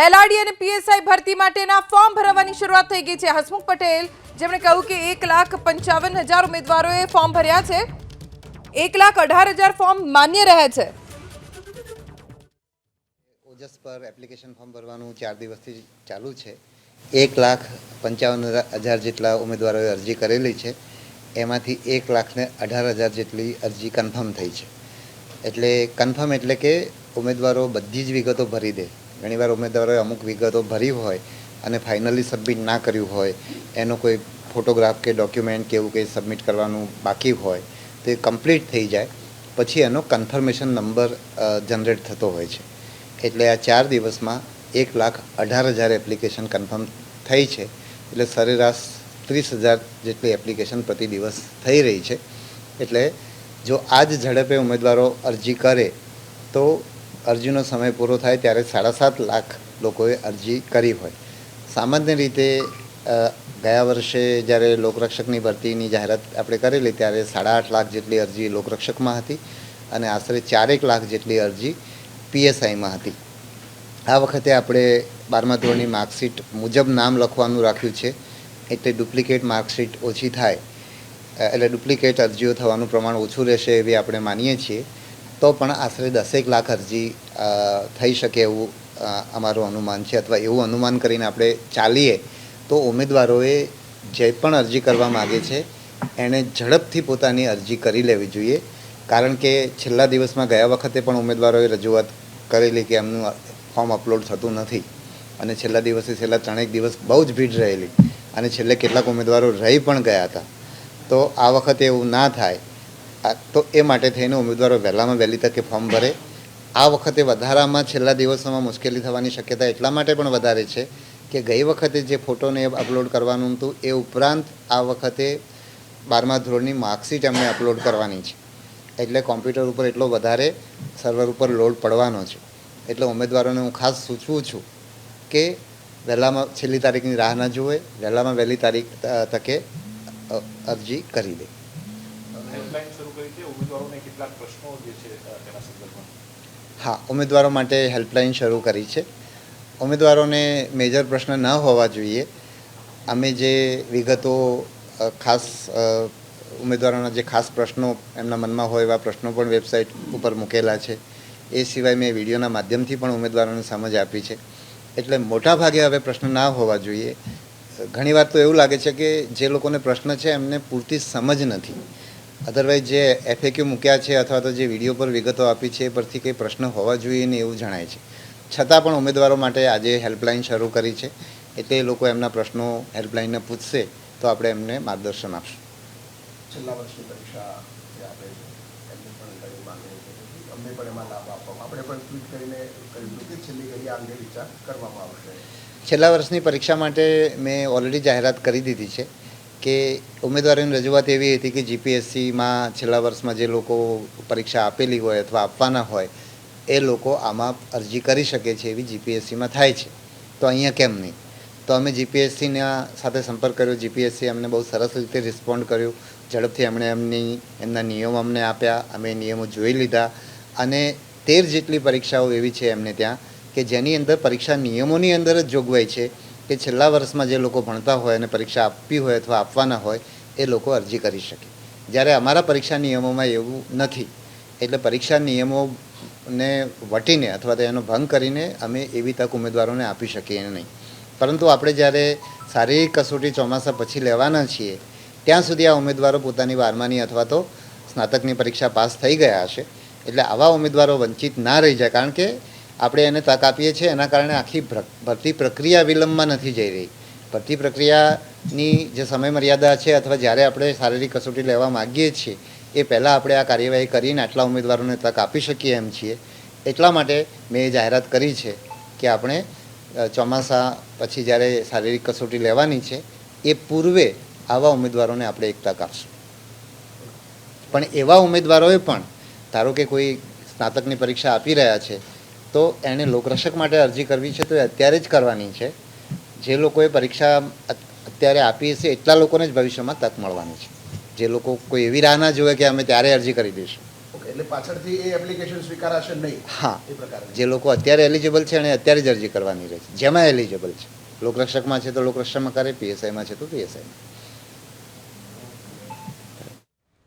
LRD અને PSI ભરતી માટેના ફોર્મ ભરવાની શરૂઆત થઈ ગઈ છે. હસમુખ પટેલ, જેમણે કહ્યું કે એક લાખ પંચાવન હજાર ઉમેદવારોએ ફોર્મ ભર્યા છે. એક લાખ અઢાર હજાર ફોર્મ માન્ય રહે છે. ઓજસ પર એપ્લિકેશન ફોર્મ ભરવાનું ચાર દિવસથી ચાલુ છે. એક લાખ પંચાવન હજાર જેટલા ઉમેદવારોએ અરજી કરેલી છે. એમાંથી એક લાખને અઢાર હજાર જેટલી અરજી કન્ફર્મ થઈ છે. એટલે કન્ફર્મ એટલે કે ઉમેદવારો બધી જ વિગતો ભરી દે. ઘણીવાર ઉમેદવારોએ અમુક વિગતો ભરી હોય અને ફાઇનલી સબમિટ ના કર્યું હોય, એનો કોઈ ફોટોગ્રાફ કે ડોક્યુમેન્ટ કે એવું કંઈ સબમિટ કરવાનું બાકી હોય, તો એ કમ્પ્લીટ થઈ જાય. પછી એનો કન્ફર્મેશન નંબર જનરેટ થતો હોય છે. એટલે આ ચાર દિવસમાં એક લાખ અઢાર હજાર એપ્લિકેશન કન્ફર્મ થઈ છે. એટલે સરેરાશ ત્રીસ હજાર જેટલી એપ્લિકેશન પ્રતિ દિવસ થઈ રહી છે. એટલે જો આ જ ઝડપે ઉમેદવારો અરજી કરે, તો અરજીનો સમય પૂરો થાય ત્યારે સાડા સાત લાખ લોકોએ અરજી કરી હોય. સામાન્ય રીતે ગયા વર્ષે જ્યારે લોકરક્ષકની ભરતીની જાહેરાત આપણે કરેલી ત્યારે સાડા આઠ લાખ જેટલી અરજી લોકરક્ષકમાં હતી અને આશરે ચારેક લાખ જેટલી અરજી પીએસઆઈમાં હતી. આ વખતે આપણે બારમા ધોરણની માર્કશીટ મુજબ નામ લખવાનું રાખ્યું છે. એટલે ડુપ્લિકેટ માર્કશીટ ઓછી થાય. એટલે ડુપ્લિકેટ અરજીઓ થવાનું પ્રમાણ ઓછું રહેશે એવી આપણે માનીએ છીએ. તો પણ આશરે દસેક લાખ અરજી થઈ શકે એવું અમારું અનુમાન છે અથવા એવું અનુમાન કરીને આપણે ચાલીએ, તો ઉમેદવારોએ જે પણ અરજી કરવા માગે છે એણે ઝડપથી પોતાની અરજી કરી લેવી જોઈએ. કારણ કે છેલ્લા દિવસમાં ગયા વખતે પણ ઉમેદવારોએ રજૂઆત કરેલી કે એમનું ફોર્મ અપલોડ થતું નથી. અને છેલ્લા દિવસે છેલ્લા ત્રણેક દિવસ બહુ જ ભીડ રહેલી. અને છેલ્લે કેટલાક ઉમેદવારો રહી પણ ગયા હતા. તો આ વખતે એવું ના થાય. તો એ માટે થઈને ઉમેદવારો વહેલામાં વહેલી તકે ફોર્મ ભરે. આ વખતે વધારામાં છેલ્લા દિવસોમાં મુશ્કેલી થવાની શક્યતા એટલા માટે પણ વધારે છે કે ગઈ વખતે જે ફોટોને અપલોડ કરવાનું હતું, એ ઉપરાંત આ વખતે બારમા ધોરણની માર્કશીટ એમને અપલોડ કરવાની છે. એટલે કોમ્પ્યુટર ઉપર એટલો વધારે સર્વર ઉપર લોડ પડવાનો છે. એટલે ઉમેદવારોને હું ખાસ સૂચવું છું કે વહેલામાં છેલ્લી તારીખની રાહ ન જુએ, વહેલામાં વહેલી તારીખ તકે અરજી કરી દે. કેટલાક પ્રશ્નો જે છે તેના સંદર્ભમાં. હા, ઉમેદવારો માટે હેલ્પલાઇન શરૂ કરી છે. ઉમેદવારોને મેજર પ્રશ્ન ન હોવા જોઈએ. અમે જે વિગતો ખાસ ઉમેદવારોના જે ખાસ પ્રશ્નો એમના મનમાં હોય એવા પ્રશ્નો પણ વેબસાઇટ ઉપર મૂકેલા છે. એ સિવાય મેં વિડીયોના માધ્યમથી પણ ઉમેદવારોને સમજ આપી છે. એટલે મોટાભાગે હવે પ્રશ્ન ના હોવા જોઈએ. ઘણીવાર તો એવું લાગે છે કે જે લોકોને પ્રશ્ન છે એમને પૂરતી સમજ નથી. અધરવાઇઝ જે એફએક્યુ મૂક્યા છે અથવા તો જે વીડિયો પર વિગતો આપી છે એ પરથી કંઈ પ્રશ્ન હોવા જોઈએ ને એવું જણાય છે. છતાં પણ ઉમેદવારો માટે આજે હેલ્પલાઇન શરૂ કરી છે. એટલે એ લોકો એમના પ્રશ્નો હેલ્પલાઇનને પૂછશે તો આપણે એમને માર્ગદર્શન આપશું. છેલ્લા વર્ષની પરીક્ષા જે આપે છે એમને પણ ઘણી માંગણી છે? અમને પણ એમાં લાભ આપવામાં આપણે પણ ટ્વીટ કરીને કહ્યું હતું કે છેલ્લી ઘડી આ અંગે વિચાર કરવામાં આવશે. છેલ્લા વર્ષની પરીક્ષા માટે મેં ઓલરેડી જાહેરાત કરી દીધી છે. કે ઉમેદવારોની રજૂઆત એવી હતી કે જીપીએસસીમાં છેલ્લા વર્ષમાં જે લોકો પરીક્ષા આપેલી હોય અથવા આપવાના હોય, એ લોકો આમાં અરજી કરી શકે છે એવી જીપીએસસીમાં થાય છે. તો અહીંયા કેમ નહીં? તો અમે જીપીએસસીના સાથે સંપર્ક કર્યો. જીપીએસસી અમને બહુ સરસ રીતે રિસ્પોન્ડ કર્યું. ઝડપથી એમણે એમની, એમના નિયમો અમને આપ્યા. અમે નિયમો જોઈ લીધા. અને તેર જેટલી પરીક્ષાઓ એવી છે એમને ત્યાં કે જેની અંદર પરીક્ષા નિયમોની અંદર જ જોગવાઈ છે. કે છેલ્લા વર્ષમાં જે લોકો ભણતા હોય અને પરીક્ષા આપવી હોય અથવા આપવાના હોય, એ લોકો અરજી કરી શકે. જ્યારે અમારા પરીક્ષા નિયમોમાં એવું નથી, એટલે પરીક્ષા નિયમોને વટીને અથવા તો એનો ભંગ કરીને અમે એવી તક ઉમેદવારોને આપી શકીએ નહીં. પરંતુ આપણે જ્યારે શારીરિક કસોટી ચોમાસા પછી લેવાના છીએ, ત્યાં સુધી આ ઉમેદવારો પોતાની બારમાની અથવા તો સ્નાતકની પરીક્ષા પાસ થઈ ગયા હશે, એટલે આવા ઉમેદવારો વંચિત ના રહી જાય. કારણ કે આપણે એને તક આપીએ છીએ, એના કારણે આખી ભરતી પ્રક્રિયા વિલંબમાં નથી જઈ રહી. ભરતી પ્રક્રિયાની જે સમય મર્યાદા છે અથવા જ્યારે આપણે શારીરિક કસોટી લેવા માગીએ છીએ, એ પહેલાં આપણે આ કાર્યવાહી કરીને આટલા ઉમેદવારોને તક આપી શકીએ એમ છીએ. એટલા માટે મેં એ જાહેરાત કરી છે કે આપણે ચોમાસા પછી જ્યારે શારીરિક કસોટી લેવાની છે, એ પૂર્વે આવા ઉમેદવારોને આપણે એક તક આપશું. પણ એવા ઉમેદવારોએ પણ, ધારો કે કોઈ સ્નાતકની પરીક્ષા આપી રહ્યા છે તો એણે લોકરક્ષક માટે અરજી કરવી છે તો એ અત્યારે જ કરવાની છે. જે લોકોએ પરીક્ષા અત્યારે આપી હશે એટલા લોકોને જ ભવિષ્યમાં તક મળવાની છે. જે લોકો કોઈ એવી રાહ ના જોવે કે અમે ત્યારે અરજી કરી દઈશું. એટલે પાછળથી એ એપ્લિકેશન સ્વીકારાશે નહીં. હા. એ પ્રકારે. જે લોકો અત્યારે એલિજિબલ છે અને અત્યારે જ અરજી કરવાની રહેશે જેમાં એલિજિબલ છે. લોકરક્ષકમાં છે તો લોકરક્ષકમાં કરે પીએસઆઈમાં છે તો પીએસઆઈમાં